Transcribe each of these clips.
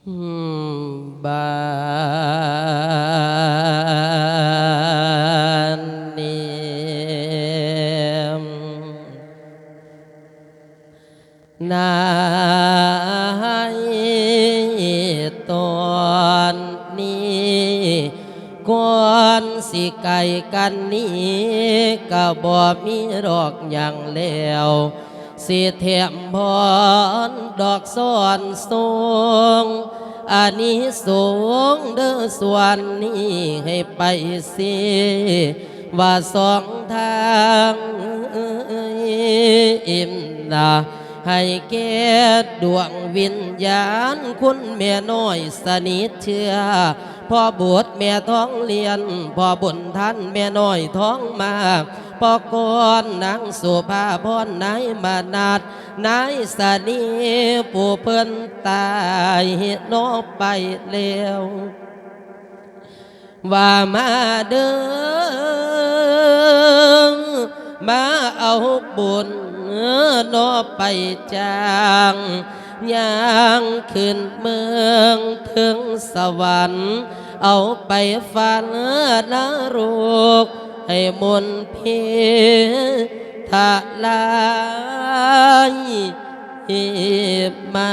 บ้านนี้นายตอนนี้ก่อนสิไก่กันนี้ก็บ่มีดอกอย่างแล้วสิเทียมพรดอกซ้อนสูงอันนี้สูงเด้อส่วนนี้ให้ไปสิว่าสองทางอิ่มนาให้แก่ดวงวิญญาณ คุณแม่น้อยสนิทเชื่อพ่อบวชแม่ท้องเรียนพ่อบุญท่านแม่น้อยท้องมา พ่อกอนนางสุภาพรนายมานาดนายสนีผู้เพิ่นตายนอไปแล้วว่ามาเดิงมาเอาบุญนอไปจางย่างขึ้นเมืองถึงสวรรค์ เอาไปฝันนรก ให้มนเพทะลายมา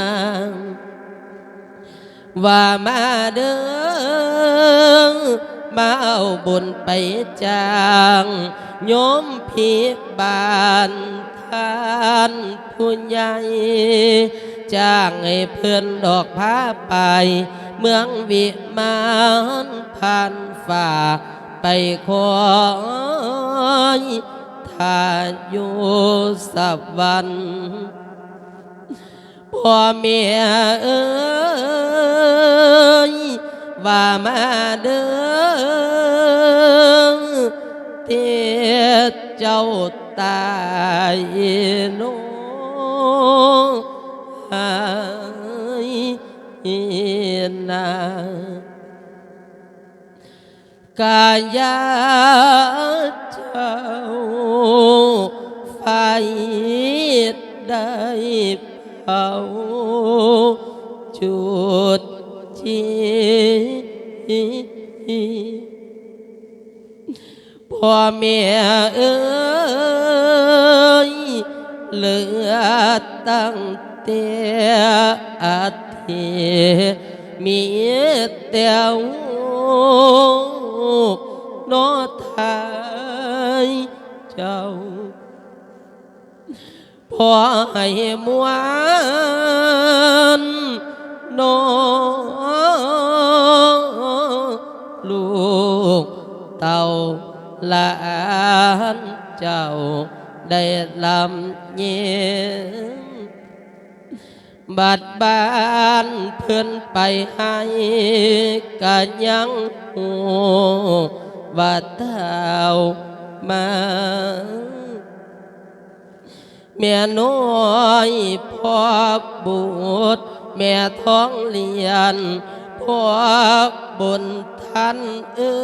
ว่ามาเด้อมาเอาบุญไปจางโยมพิบาลทานผู้ใหญ่จ้างให้เพื่อนดอกผ้าไป เมืองวิมานผ่านฝ่า ไปคอยทาอยู่สวรรค์พ่อแม่เอ้ยว่ามาเด้อเตียเจ้าตายโน กายาเจ้าไฟได้เผาจุดจีพ่อแม่เอ้ยเหลือตั้งแต่อาทิมีแต่น อทายเจ้าพอให้มวน นอลูกเต่าดบัดบานเพื่อนไปให้ก็ยังหูว่าเท้ามาแม่น้อยพ่อบวชแม่ท้องเรียนพ่อบนท่านเอ้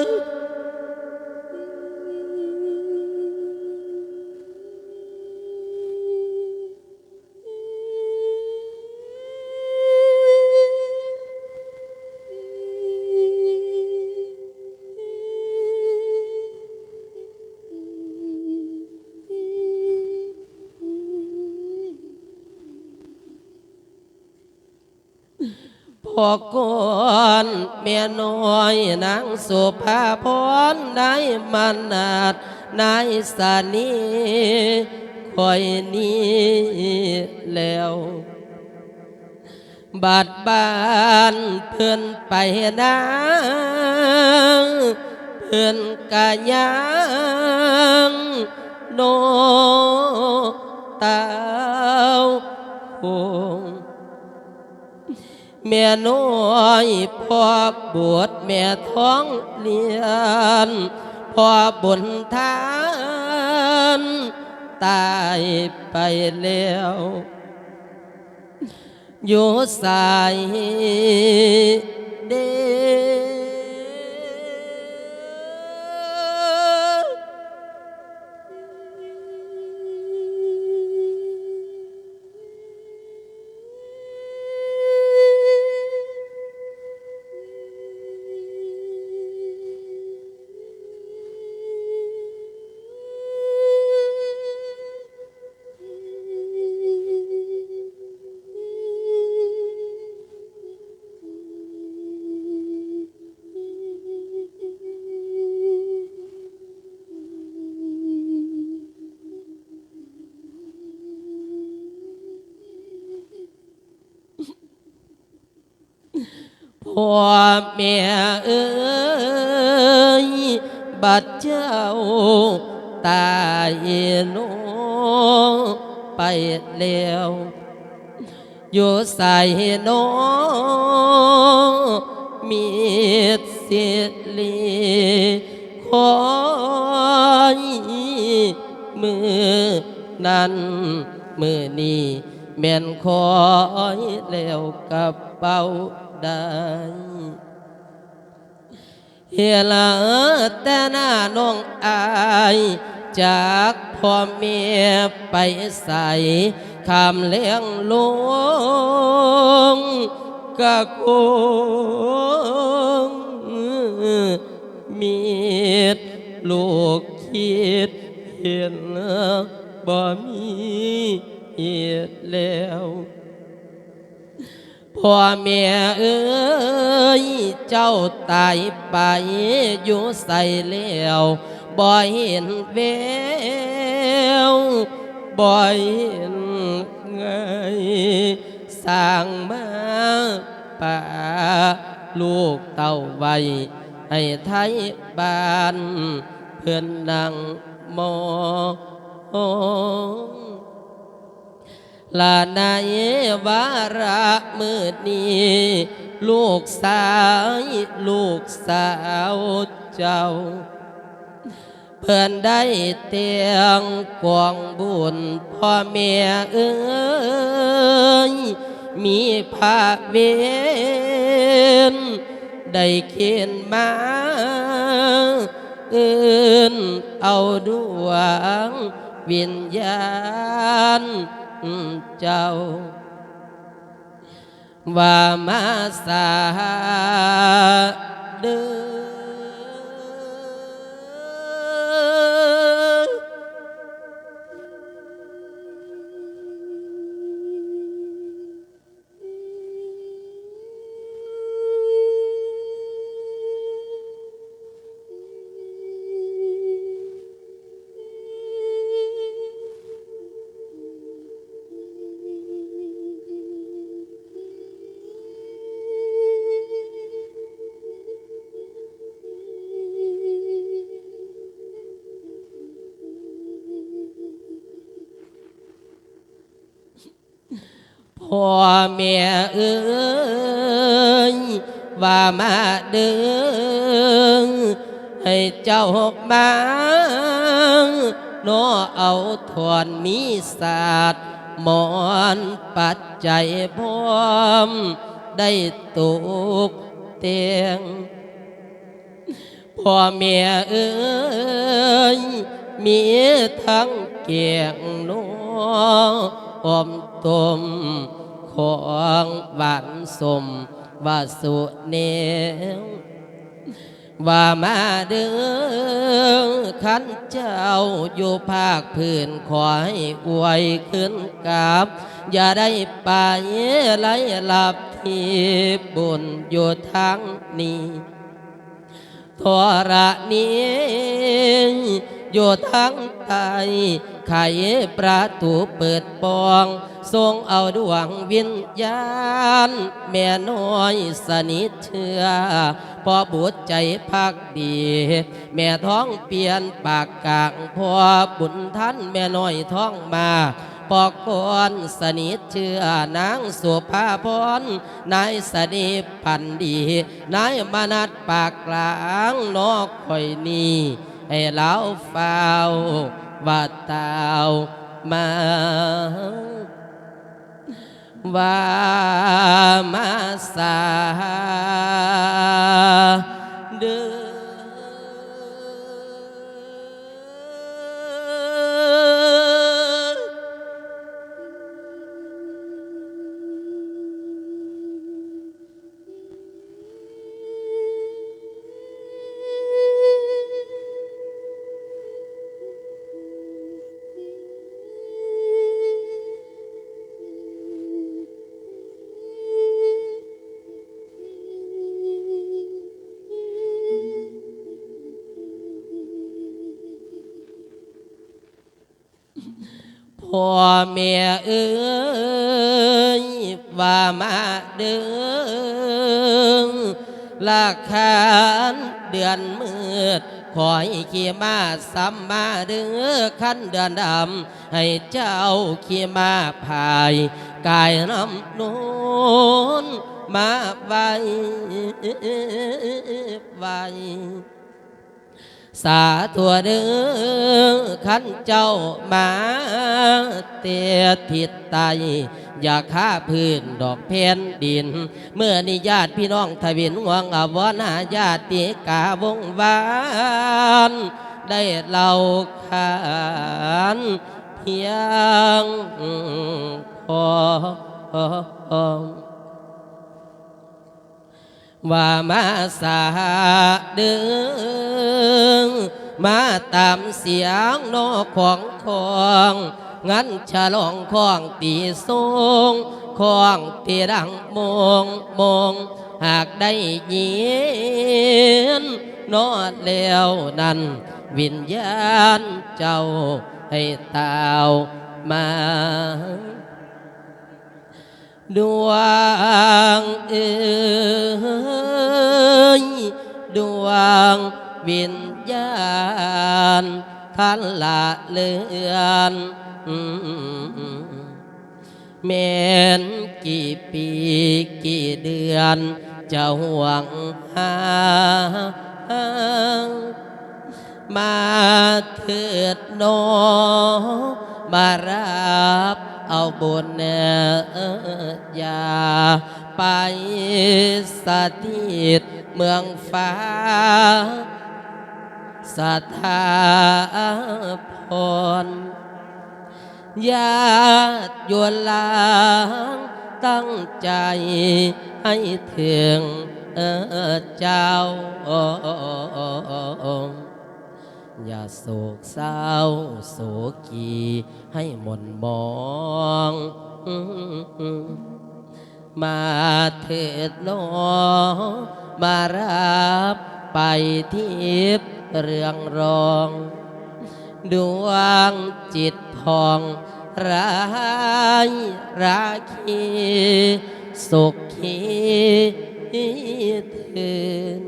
ย พ่อก่อนแม่น้อยนางสุภาพรได้มานาดนายสานีคอยนี้แล้วบาดบานเพื่อนไปนาเพื่อนกะยังโนตาวคง แม่น้อยพ่อบวชแม่ท้องเลียนพ่อบนทานตายไปแล้วอยู่สายเด พ่อแม่เอ้ยบัดเจ้าตายโนไปแล้วอยู่ใส่โนมีสิลีคอยมือนั้นมือนี้แม่นคอยแล้วกับเป้า ได้เฮลาแต่หน้าน้องอายจากพ่อแม่ไปใส่คำเลี้ยงลงกะคงมีดลูกคิดเห็นบ่มีเหตุแล พ่อแม่เอ้ยเจ้าตายไปอยู่ใส่แล้วบ่เห็นแววบ่เห็นไงสร้างมาป่าลูกเต่าไว้ให้ไทยบ้านเพื่อนนั่งมอง ลาในวาระมืดนี้ ลูกสายลูกสาวเจ้า เพื่อนได้เตียงกวางบุญพ่อแม่เอ้ยมีพระเวนได้เขียนมาเอินเอาดวงวิญญาณ เจ้า ว่ามาสาเดือ พ่อแม่เอ้ยว่ามาเดิงให้เจ้ามาโนเอาถอนมีศาสตร์หมอนปัจจัยพร้อม ได้ตุกเตียงพ่อแม่เอ้ยมีทั้งเกียงนัวอมตม ของหวานสมวาสุเนวว่ามาเด้อขันเจ้าอยู่ภาคพื้นขอให้อวยขึ้นกับอย่าได้ไปไหลหลับที่บุญอยู่ทางนี้ทรณี อยู่ทั้งไตไขประตูเปิดปอง ทรงเอาดวงวิญญาณ แม่น้อยสนิทเชื่อพอบุตรใจพักดี แม่ท้องเปลี่ยนปากกลางพอบุญท่านแม่น้อยท้องมาปอกกอนสนิทเชื่อนางสุภาพรนายสนิพันดี นายมนัดปากกลางนอกคอยนี ให้เล้าเฝ้า พ่อแม่เอ้ยว่ามาเด้อลาคานเดือนมืดขอให้ขี่มาสัมมาเดือขั้นเดือนดำให้เจ้าขี่มาพายกายน้ำนูนมาไว้ไว้ สาธุเด้อขันเจ้ามาเตียทิศไตอยากฆ่าพื้นดอกเพนดิน เมื่อนิญาติพี่น้องทวินหวงอวนาญาติกาวงวาน ได้เล่าขานเพียงพอ ว่ามาสาเดึง มาตามเสียงนอของของงั้นฉลองของตีทรงของตีดังมงมง หากได้ยินนอดแล้วนั้น วิญญาณเจ้าให้ตาวมา ดวงเอ้ยดวงวิญญาณท่านละเลือนแม้นกี่ปีกี่เดือน จะห่วงหา มาเถิดนอมารับ เอาบุญอย่าไปสถิตเมืองฟ้าสถาพรญาติโยวนลางตั้งใจให้ถึงเอ่อเจ้า อย่าโศกเศร้าโศกีให้หมนมองมาเถิดน้อมารับไปทิพย์เรื่องรอง ดวงจิตพองร้ายราคีสุขีเถึน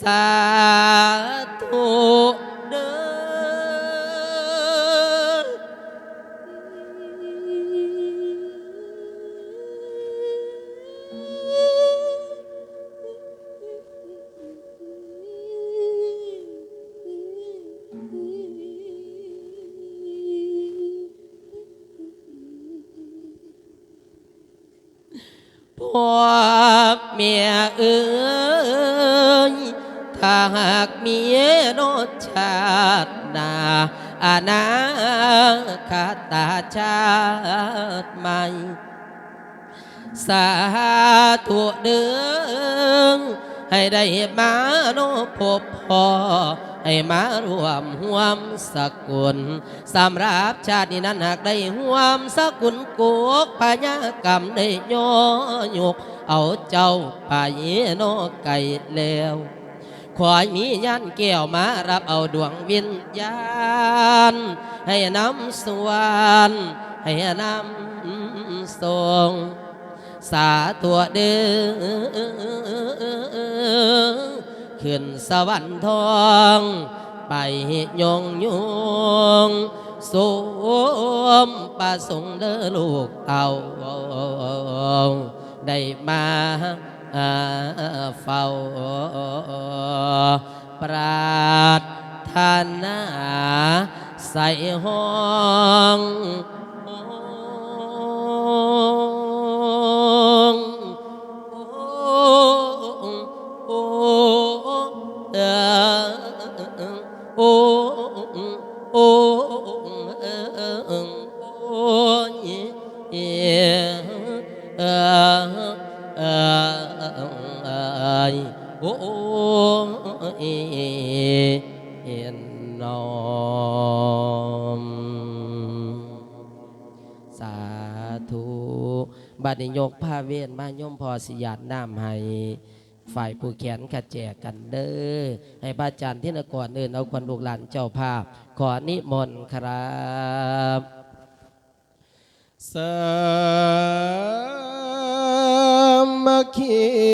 สาธุ เอ๋ยถ้าหากมีโนชาตินาอาณาคาตาชาติใหม่สาธุเดืองให้ได้มาโนพบพอ ให้มารวมห่วมสกุลสำหรับชาตินี้นั้นหากได้ห่วมสกุลกุกพญากรรมได้โย่อยกเอาเจ้าไปโนไก่แล้วขอให้มียันแก้วมารับเอาดวงวิญญาณ ให้นำสวรรค์ให้นำทรงสาธุเด้อ ขึ้นสวรรค์ทองไปยงยงสมประสงค์เด้อลูกเอาได้มาเฝ้าปรารถนาใส่ห้อง โอ้เอ็นนอมสาธุบัดนี้ยกผ้าเวทมาโยมพอสิยาดน้ำให้ฝ่ายผู้แขนขะแจกกันเด้อให้พระอาจารย์ที่นกรเดินเอาควันลูกหลานเจ้าภาพ ขอนิมนต์ครับสามัคคี